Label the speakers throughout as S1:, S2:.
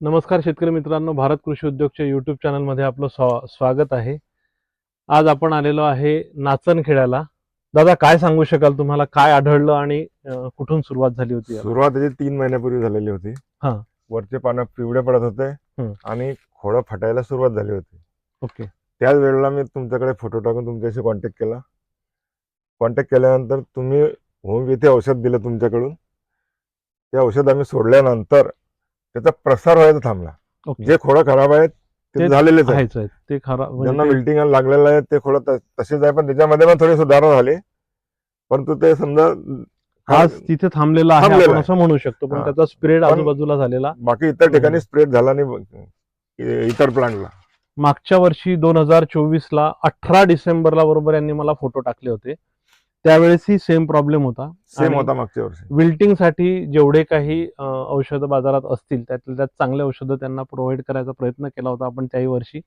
S1: नमस्कार शेतकरी मित्रांनो भारत कृषी उद्योगच्या युट्यूब चॅनलमध्ये आपलं स्वा स्वागत आहे. आज आपण आलेलो आहे नाचनखेड्याला. दादा काय सांगू शकाल तुम्हाला? काय आढळलं आणि अं, कुठून सुरुवात झाली होती? याला?
S2: सुरुवात त्याची तीन महिन्यापूर्वी झालेली होती.
S1: हा.
S2: वरचे पानं पिवळे पडत होते
S1: हम्म.
S2: आणि खोडं फटायला सुरुवात झाली होती.
S1: ओके.
S2: त्याच वेळेला मी तुमच्याकडे फोटो टाकून तुमच्याशी कॉन्टॅक्ट केला. कॉन्टॅक्ट केल्यानंतर तुम्ही होमिओपॅथी औषध दिलं तुमच्याकडून. ते औषध आम्ही सोडल्यानंतर त्याचा प्रसार व्हायचा थांबला. जे खोडं खराब आहेत ते झालेलेच आहे
S1: आहेच आहे ते खरा
S2: ज्यांना
S1: म्हणजे ते-
S2: विल्टिंग लागलेलं आहे ते खोडं तसेच आहे पण त्याच्यामध्ये पण थोडी सुधारणा झाली. परंतु ते समजा
S1: आज तिथे थांबलेला आहे आपण. असं म्हणू शकतो पण. त्याचा स्प्रेड आजूबाजूला झालेला
S2: बाकी इतर ठिकाणी. स्प्रेड झाला नाही इतर प्लांटला
S1: मागच्या वर्षी दोन हजार चोवीस ला अठरा डिसेंबरला बरोबर यांनी मला फोटो टाकले होते. त्यावेळेसही सेम प्रॉब्लेम होता.
S2: सेम होता मागच्या वर्षी.
S1: विल्टिंगसाठी जेवढे काही औषध बाजारात असतील त्यातल्या त्यात चांगले औषधं त्यांना प्रोव्हाइड करायचा प्रयत्न केला होता आपण त्याही वर्षी.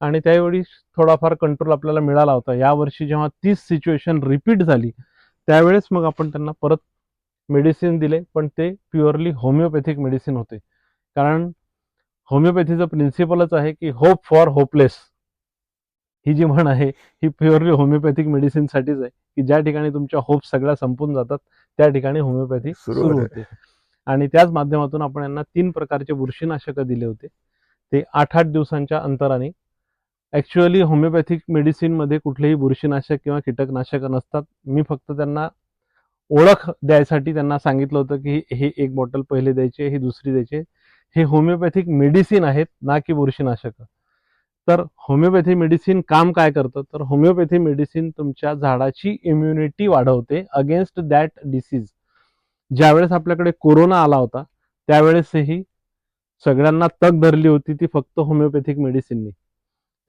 S1: आणि त्यावेळी थोडाफार कंट्रोल आपल्याला मिळाला होता. या वर्षी जेव्हा तीच सिच्युएशन रिपीट झाली त्यावेळेस मग आपण त्यांना परत मेडिसिन दिले पण ते प्युअरली होमिओपॅथिक मेडिसिन होते. कारण होमिओपॅथीचं प्रिन्सिपलच आहे की होप फॉर होपलेस ही जी म्हण आहे ही प्युअरली होमिओपॅथिक मेडिसिनसाठीच आहे की ज्या ठिकाणी तुमच्या होप सगळ्या संपून जातात त्या ठिकाणी होमिओपॅथी
S2: सुरू होते.
S1: आणि त्याच माध्यमातून आपण यांना तीन प्रकारचे बुरशीनाशक दिले होते. ते आठ आठ दिवसांच्या अंतराने. ऍक्च्युअली होमिओपॅथिक मेडिसिनमध्ये कुठलेही बुरशीनाशक किंवा कीटकनाशक नसतात. मी फक्त त्यांना ओळख द्यायसाठी त्यांना सांगितलं होतं की हे एक बॉटल पहिले द्यायचे ही दुसरी द्यायचे. हे होमिओपॅथिक मेडिसिन आहेत ना की बुरशीनाशक. तर होमिओपॅथी मेडिसिन काम काय करतं? तर होमिओपॅथी मेडिसिन तुमच्या झाडाची इम्युनिटी वाढवते अगेन्स्ट दॅट डिसीज ज्यावेळेस आपल्याकडे कोरोना आला होता त्यावेळेसही सगळ्यांना तग धरली होती ती फक्त होमिओपॅथिक मेडिसिननी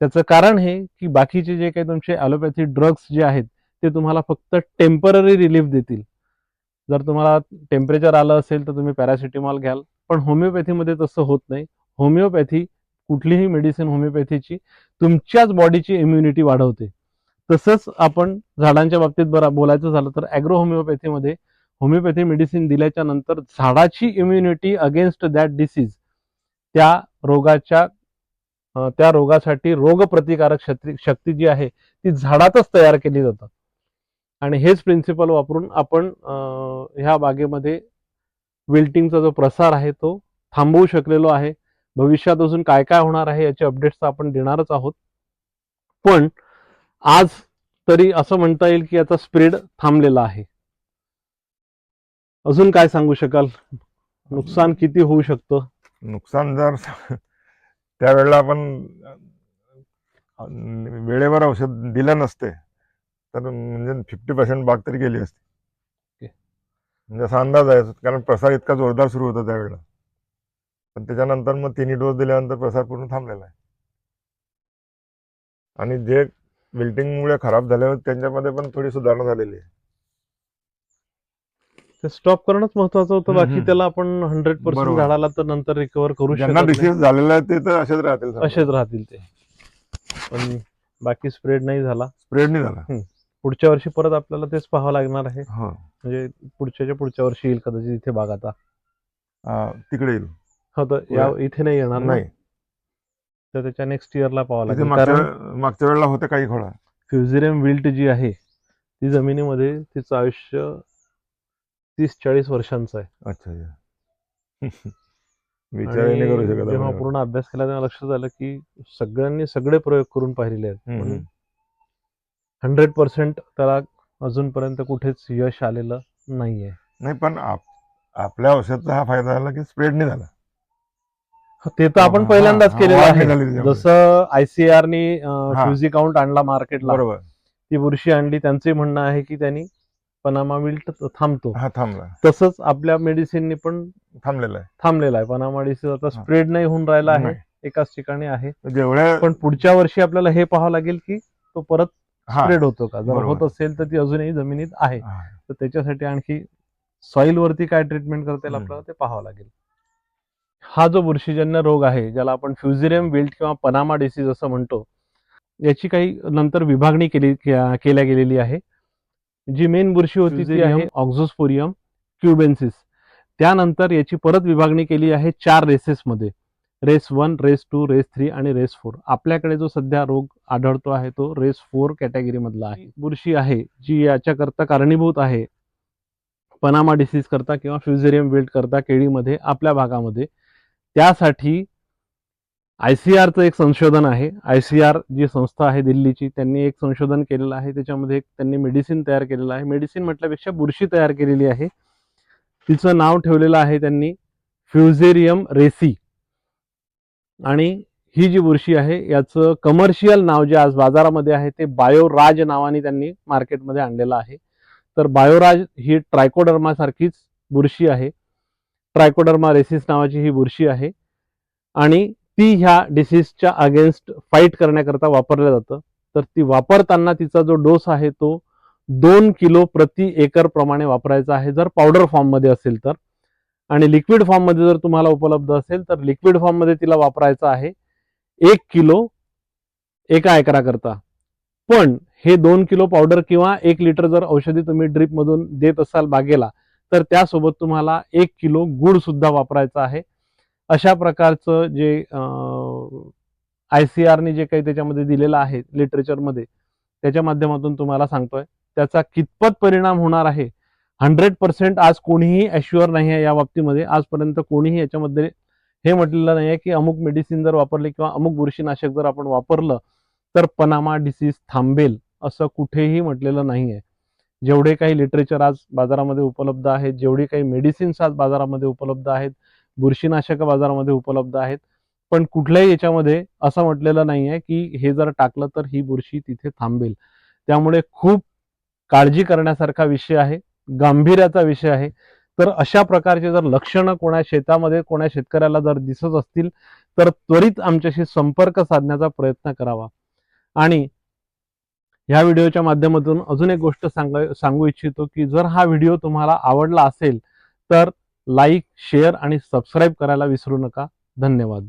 S1: त्याचं कारण हे की बाकीचे जे काही तुमचे ॲलोपॅथी ड्रग्स जे आहेत ते तुम्हाला फक्त टेंपररी रिलीफ देतील. जर तुम्हाला टेम्परेचर आलं असेल तर तुम्ही पॅरासिटेमॉल घ्याल पण होमिओपॅथीमध्ये तसं होत नाही. होमिओपॅथी कुठलीही मेडिसिन होमिओपॅथीची तुमच्याच बॉडीची इम्युनिटी वाढवते. तसंच आपण झाडांच्या बाबतीत बरा बोलायचं झालं तर ॲग्रो होमिओपॅथीमध्ये होमिओपॅथी मेडिसिन दिल्याच्या नंतर झाडाची इम्युनिटी अगेन्स्ट दॅट डिसीज त्या रोगाच्या त्या रोगासाठी रोगप्रतिकारक शक्ती शक्ती जी आहे ती झाडातच तयार केली जातात. आणि हेच प्रिन्सिपल वापरून आपण ह्या बागेमध्ये विल्टिंगचा जो प्रसार आहे तो थांबवू शकलेलो आहे. भविष्यात अजून काय काय होणार आहे याचे अपडेट्स आपण देणारच आहोत. पण आज तरी असं म्हणता येईल की याचा स्प्रेड थांबलेला आहे. अजून काय सांगू शकाल? नुकसान किती होऊ शकतं?
S2: नुकसान जर त्यावेळेला आपण वेळेवर औषध दिलं नसते तर म्हणजे फिफ्टी पर्सेंट बाग तरी गेली असती. म्हणजे असा अंदाज आहे कारण प्रसार इतका जोरदार सुरू होता त्यावेळेला. पण त्याच्यानंतर मग तिन्ही डोस दिल्यानंतर प्रसार पूर्ण थांबलेला आहे. आणि जे विल्टिंगमुळे खराब झाले होते त्यांच्यामध्ये पण थोडी सुधारणा झालेली आहे.
S1: ते स्टॉप करणंच महत्वाचं होतं बाकी. त्याला आपण हंड्रेड पर्सेंट
S2: बरोबर.
S1: झाडाला तर नंतर रिकवर करू
S2: ज्यांना
S1: शकत नाही.
S2: डिसीज झालेला आहे ते तर असेच राहतील
S1: असेच राहतील ते. पण बाकी स्प्रेड नाही झाला.
S2: स्प्रेड नाही झाला.
S1: पुढच्या वर्षी परत आपल्याला तेच पाहावं लागणार आहे.
S2: हो.
S1: म्हणजे पुढच्याच्या पुढच्या वर्षी येईल कदाचित इथे बाग आता.
S2: अं, तिकडे येईल.
S1: हो तर या इथे नाही येणार
S2: नाही.
S1: तर त्याच्या नेक्स्ट इयरला पाहावं
S2: तिथे
S1: लागेल. कारण
S2: मागच्या वेळेला होते काही खोडा
S1: फ्युझिरियम विल्ट जी आहे ती जमिनीमध्ये तिचं आयुष्य तीस चाळीस वर्षांचं आहे.
S2: अच्छा
S1: जेव्हा. पूर्ण अभ्यास केला तेव्हा लक्षात आलं की सगळ्यांनी सगळे प्रयोग करून पाहिलेले आहेत. हंड्रेड पर्सेंट त्याला अजूनपर्यंत कुठेच यश आलेलं नाहीये.
S2: नाही पण आप- आपल्या औषधाचा हा फायदा झाला की स्प्रेड नाही झाला.
S1: ते तर आपण
S2: हा,
S1: पहिल्यांदाच
S2: हा,
S1: केलेलं
S2: वाढ
S1: आहे.
S2: त्याच्यामध्ये.
S1: जसं आयसीआर नी
S2: हा.
S1: फ्युझी काउंट आणला मार्केटला
S2: बरोबर.
S1: ती बुरशी आणली. त्यांचे म्हणणं आहे की त्यांनी पनामा विल्ट थांबतो.
S2: हा थांबला.
S1: तसंच आपल्या मेडिसिननी पण
S2: थांबलेला आहे.
S1: थांबलेला आहे. पनामा डिसीज आता स्प्रेड नाही होऊन राहिला आहे.
S2: नाही.
S1: एकाच ठिकाणी आहे.
S2: जेवढ्या
S1: पण पुढच्या वर्षी आपल्याला हे पाहावं लागेल की तो परत
S2: हा.
S1: स्प्रेड होतो का? जर
S2: बरोबर.
S1: होत असेल तर ती अजूनही जमिनीत आहे.
S2: हा.
S1: तर त्याच्यासाठी आणखी सॉइल वरती काय ट्रीटमेंट करता येईल
S2: हम्म.
S1: आपल्याला ते पाहावं लागेल. हा जो बुरशीजन्य रोग आहे ज्याला आपण फ्युझिरियम विल्ट किंवा पनामा डिसीज असं म्हणतो याची काही नंतर विभागणी केली केल्या गेलेली आहे. जी मेन बुरशी होती ती आहे ऑक्झोस्पोरियम क्युबेन्सिस. त्यानंतर याची परत विभागणी केली आहे चार रेसेसमध्ये race one race two race three आणि रेस फोर. आपल्याकडे जो सध्या रोग आढळतो आहे तो रेस फोर कॅटेगरीमधला आहे. बुरशी आहे जी याच्याकरता कारणीभूत आहे. पनामा डिसीज करता किंवा फ्युझेरियम विल्ट करता केळीमध्ये आपल्या भागामध्ये. त्यासाठी आय सी आरचं एक संशोधन आहे. आय सी आर जी संस्था आहे दिल्लीची त्यांनी एक संशोधन केलेलं आहे. त्याच्यामध्ये एक त्यांनी मेडिसिन तयार केलेलं आहे. मेडिसिन म्हटल्यापेक्षा बुरशी तयार केलेली आहे. तिचं नाव ठेवलेलं आहे त्यांनी फ्युझेरियम रेसी. आणि ही जी बुरशी आहे याचं कमर्शियल नाव जे आज बाजारामध्ये आहे ते बायोराज नावाने त्यांनी मार्केटमध्ये आणलेलं आहे. तर बायोराज ही ट्रायकोडर्मा सारखीच बुरशी आहे. ट्रायकोडर्मा रेसिस नावाची ही बुरशी आहे. आणि ती ह्या डिसीजच्या अगेन्स्ट फाईट करण्याकरता वापरलं जातं. तर ती वापरताना तिचा जो डोस आहे तो दोन किलो प्रति एकर प्रमाणे वापरायचा आहे जर पावडर फॉर्ममध्ये असेल तर. आणि लिक्विड फॉर्ममध्ये जर तुम्हाला उपलब्ध असेल तर लिक्विड फॉर्ममध्ये तिला वापरायचं आहे एक किलो एका एकराकरता. पण हे दोन किलो पावडर किंवा एक लिटर जर औषधी तुम्ही ड्रीपमधून देत असाल बागेला तर त्यासोबत तुम्हाला एक किलो गुळसुद्धा वापरायचा आहे. अशा प्रकारचं जे आय सी आरने जे काही त्याच्यामध्ये दिलेलं आहे लिटरेचरमध्ये त्याच्या माध्यमातून तुम्हाला सांगतोय. त्याचा कितपत परिणाम होणार आहे? हंड्रेड पर्सेंट आज कोणीही ॲश्युअर नाही आहे या बाबतीमध्ये. आजपर्यंत कोणीही याच्यामध्ये हे म्हटलेलं नाही आहे की अमुक मेडिसिन जर वापरले किंवा अमुक बुरशीनाशक जर आपण वापरलं तर पनामा डिसीज थांबेल असं कुठेही म्हटलेलं नाही आहे. जेवढे काही लिटरेचर आज बाजारामध्ये उपलब्ध आहेत जेवढे काही मेडिसिन्स आज बाजारामध्ये उपलब्ध आहेत बुरशीनाशक बाजारामध्ये उपलब्ध आहेत पण कुठल्याही याच्यामध्ये असं म्हटलेलं नाही आहे की हे जर टाकलं तर ही बुरशी तिथे थांबेल. त्यामुळे खूप काळजी करण्यासारखा विषय आहे गांभीर्याचा विषय आहे. तर अशा प्रकारचे जर लक्षणं कोणा शेतामध्ये कोणा शेतकऱ्याला जर दिसत असतील तर त्वरित आमच्याशी संपर्क साधण्याचा प्रयत्न करावा. आणि ह्या व्हिडिओच्या माध्यमातून अजून एक गोष्ट सांगा सांगू इच्छितो की जर हा व्हिडिओ तुम्हाला आवडला असेल तर लाईक शेअर आणि सबस्क्राईब करायला विसरू नका. धन्यवाद.